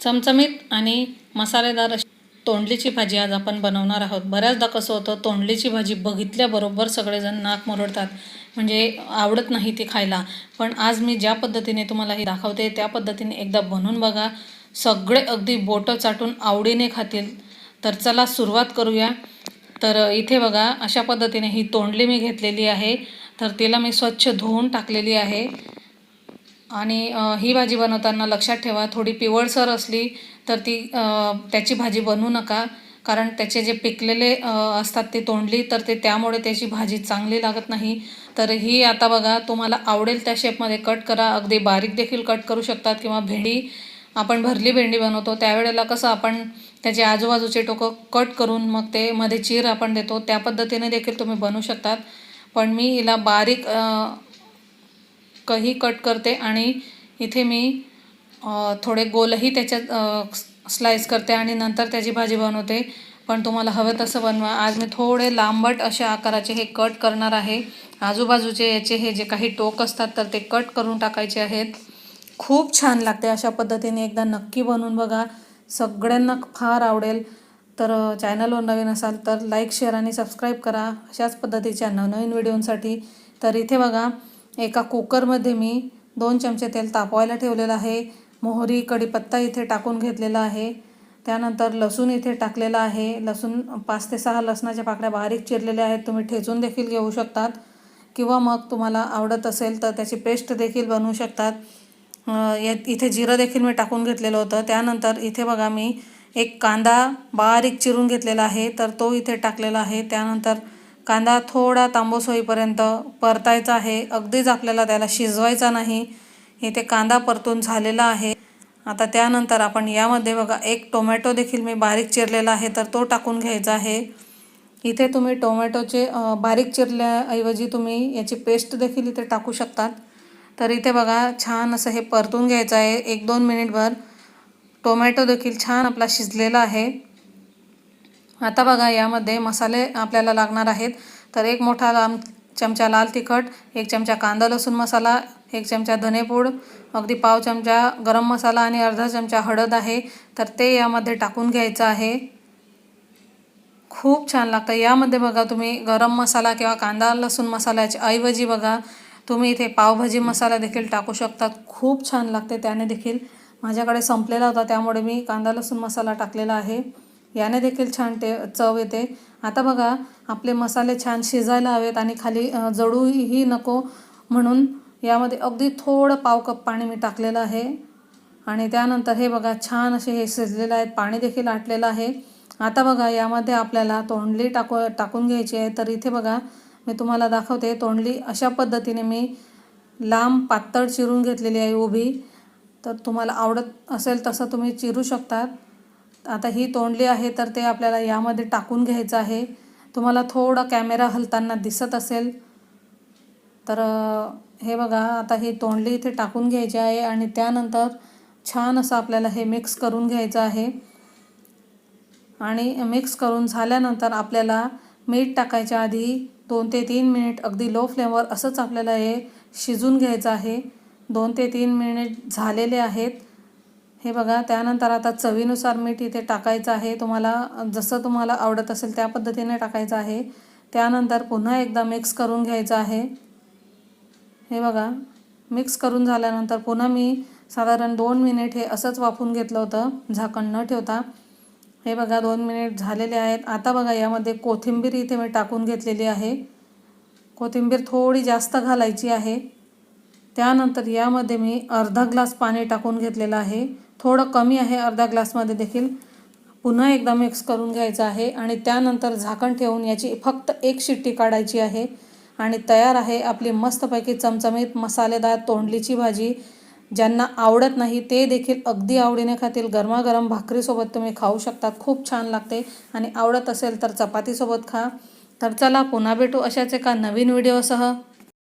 चमचमीत आणि मसालेदार अशी तोंडलीची भाजी आज आपण बनवणार आहोत. बऱ्याचदा कसं होतं तोंडलीची भाजी बघितल्याबरोबर सगळेजण नाक मुरडतात. म्हणजे आवडत नाही ती खायला. पण आज मी ज्या पद्धतीने तुम्हाला ही दाखवते त्या पद्धतीने एकदा बनवून बघा. सगळे अगदी बोटं चाटून आवडीने खातील. तर चला सुरुवात करूया. तर इथे बघा अशा पद्धतीने ही तोंडली मी घेतलेली आहे. तर तिला मी स्वच्छ धुवून टाकलेली आहे. आणि ही भाजी बनवताना लक्षात ठेवा थोडी पिवळसर असली तर ती त्याची भाजी बनवू नका. कारण त्याचे जे पिकलेले असतात ते तोंडली तर ते त्यामुळे त्याची भाजी चांगली लागत नाही. तर ही आता बघा तुम्हाला आवडेल त्या शेपमध्ये कट करा. अगदी बारीक देखील कट करू शकतात किंवा भेंडी आपण भरली भेंडी बनवतो त्यावेळेला कसं आपण त्याचे आजूबाजूचे टोकं कट करून मग ते मध्ये चीर आपण देतो. त्या पद्धतीने देखील तुम्ही बनवू शकतात. पण मी हिला बारीक कही कट करते आणि इथे मी थोडे गोलही त्याच्यात स्लाईस करते आणि नंतर त्याची भाजी बनवते. पण तुम्हाला हवं तसं बनवा. आज मी थोडे लांबट अशा आकाराचे हे कट करणार आहे. आजूबाजूचे याचे हे जे काही टोक असतात तर ते कट करून टाकायचे आहेत. खूप छान लागते अशा पद्धतीने एकदा नक्की बनवून बघा. सगळ्यांना फार आवडेल. तर चॅनलवर नवीन असाल तर लाईक शेअर आणि सबस्क्राईब करा. अशाच पद्धतीच्या नवनवीन व्हिडिओंसाठी. तर इथे बघा एका कुकरमध्ये मी दोन चमचे तेल तापवायला ठेवलेलं आहे. मोहरी कढीपत्ता इथे टाकून घेतलेला आहे. त्यानंतर लसूण इथे टाकलेला आहे. लसूण पाच ते सहा लसणाच्या पाकळ्या बारीक चिरलेल्या आहेत. तुम्ही ठेचून देखील घेऊ शकतात. किंवा मग तुम्हाला आवडत असेल तर त्याची पेस्ट देखील बनवू शकतात. या इथे जिरं देखील मी टाकून घेतलेलं होतं. त्यानंतर इथे बघा मी एक कांदा बारीक चिरून घेतलेला आहे. तर तो इथे टाकलेला आहे. त्यानंतर कांदा थोडा तांबूस होईपर्यंत परतायचा आहे. अगदीच आपल्याला त्याला शिजवायचा नाही. इथे कांदा परतून झालेला आहे. आता त्यानंतर आपण यामध्ये बघा एक टोमॅटो देखील मी बारीक चिरलेला आहे तर तो टाकून घ्यायचा आहे. इथे तुम्ही टोमॅटोचे बारीक चिरल्याऐवजी तुम्ही याची पेस्ट देखील इथे टाकू शकतात. तर इथे बघा छान असं हे परतून घ्यायचं आहे. एक दोन मिनिटभर टोमॅटो देखील छान आपला शिजलेला आहे. आता बघा यामध्ये मसाले आपल्याला लागणार आहेत. तर एक मोठा लांब चमचा लाल तिखट एक चमचा कांदा लसूण मसाला एक चमचा धनेपूड अगदी पाव चमचा गरम मसाला आणि अर्धा चमचा हळद आहे. तर ते यामध्ये टाकून घ्यायचं आहे. खूप छान लागतं. यामध्ये बघा तुम्ही गरम मसाला किंवा कांदा लसूण मसाल्याच्या ऐवजी बघा तुम्ही इथे पावभाजी मसाला देखील टाकू शकता. खूप छान लागते त्याने देखील. माझ्याकडे संपलेला होता त्यामुळे मी कांदा लसूण मसाला टाकलेला आहे. याने देखील छान टे चव येते. आता बघा आपले मसाले छान शिजायला हवेत आणि खाली जडूही जळूही नको म्हणून यामध्ये अगदी थोडं पाव कप पाणी मी टाकलेलं आहे. आणि त्यानंतर हे बघा छान असे हे शिजलेलं आहेत पाणी देखील आटलेलं आहे. आता बघा यामध्ये आपल्याला तोंडली टाकू टाकून घ्यायची आहे. तर इथे बघा मी तुम्हाला दाखवते तोंडली अशा पद्धतीने मी लांब पातळ चिरून घेतलेली आहे उभी. तर तुम्हाला आवडत असेल तसं तुम्ही चिरू शकतात. आता ही तोंडली आहे तर ते आपल्याला यामध्ये टाकून घ्यायचं आहे. तुम्हाला थोडं कॅमेरा हलताना दिसत असेल. तर हे बघा आता ही तोंडली इथे टाकून घ्यायची आहे आणि त्यानंतर छान असं आपल्याला हे मिक्स करून घ्यायचं आहे. आणि मिक्स करून झाल्यानंतर आपल्याला मीठ टाकायच्या आधी दोन ते तीन मिनिट अगदी लो फ्लेमवर असंच आपल्याला हे शिजून घ्यायचं आहे. दोन ते तीन मिनिट झालेले आहेत. हे बघा त्यानंतर आता चवीनुसार मीठ इथे टाकायचं आहे. तुम्हाला जसं तुम्हाला आवडत असेल त्या पद्धतीने टाकायचं आहे. त्यानंतर पुन्हा एकदा मिक्स करून घ्यायचं आहे. हे बघा मिक्स करून झाल्यानंतर पुन्हा मी साधारण दोन मिनिट हे असंच वाफून घेतलं होतं झाकण न ठेवता. हे बघा दोन मिनिट झालेले आहेत. आता बघा यामध्ये कोथिंबीर इथे मी टाकून घेतलेली आहे. कोथिंबीर थोडी जास्त घालायची आहे. त्यानंतर यामध्ये मी अर्धा ग्लास पाणी टाकून घेतलेलं आहे. थोडं कमी आहे अर्धा ग्लासमध्ये देखील. पुन्हा एकदा मिक्स करून घ्यायचं आहे आणि त्यानंतर झाकण ठेवून याची फक्त एक शिट्टी काढायची आहे. आणि तयार आहे आपली मस्तपैकी चमचमीत मसालेदार तोंडलीची भाजी. ज्यांना आवडत नाही ते देखील अगदी आवडीने खातील. गरमागरम भाकरीसोबत तुम्ही खाऊ शकतात. खूप छान लागते. आणि आवडत असेल तर चपातीसोबत खा. तर चला पुन्हा भेटू अशाच एका नवीन व्हिडिओसह.